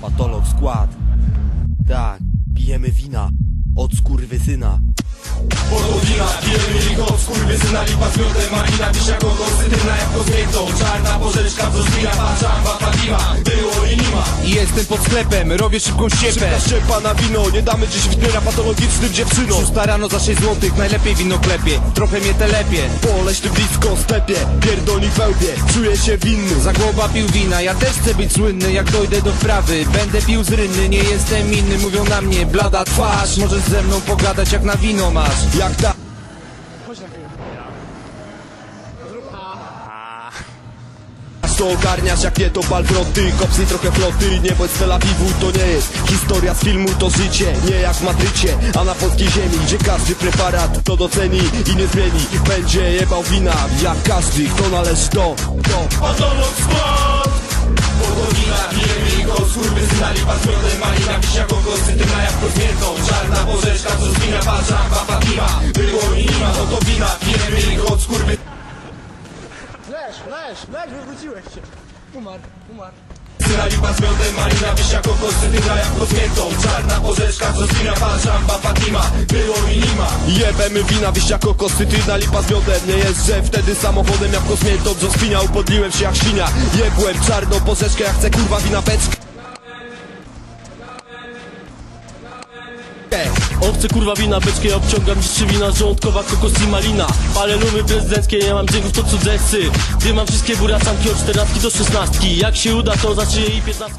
Patolog skład. Tak, pijemy wina Od skurwysyna. Podowina, pijemy ich od skurwysyna Lipa z miodem, malina, wiśnia, kokos Cytryna jabłko z miętą Czarna porzeczka, brzozwina Patrzamba, Fatima. Było i I jestem pod sklepem, robię szybką ściepę. Szybka szczepa na wino, nie damy dziś widnienia patologicznym dziewczynom. Szósta rano za 6 złotych, najlepiej wino klepie. Trochę mnie telepie Po leśnym blisko stepie, pierdoli wełbie. Czuję się winny, Za głowa pił wina, ja też chcę być słynny. Jak dojdę do wprawy, będę pił z rynny. Nie jestem inny, mówią na mnie, blada twarz. Możesz ze mną pogadać jak na wino masz. Jak ta to ogarniasz jak nie to bal wroty Kopsy trochę floty, nie bądź z Tel Awiwu To nie jest historia z filmu, to życie Nie jak w Madrycie, a na polskiej ziemi Gdzie każdy preparat to doceni i nie zmieni. Będzie jebał wina, jak każdy, kto należy do, do. Patolog skład Podowina, pijemy ich od skurwysyna Lipa z miodem, malina, wiśnia, kokos Cytryna jabłko z Leż, leż, leż, wywróciłeś się. Umarł, umarł. Syna lipa z miodem, malina, wiśnia, kokos Cytryna jabłko z miętą. Czarna porzeczka, brzozwina Patrzamba, Fatima. Było i nie ma Jebemy wina, wyścia kokos, cytryna, lipa z miodem Nie jeżdżę wtedy samochodem jak kosmiętą Co spina, upodliłem się jak świnia. Jebłem czarną porzeczkę, jak chcę kurwa wina beczkę On chce kurwa wina, beczkę ja obciągam dziś wina Żołądkowa, kokos i malina. Palę lumy prezydenckie, nie mam dzięków to cudze psy Gdy mam wszystkie buracanki od 14 do 16 Jak się uda to za 3 i 15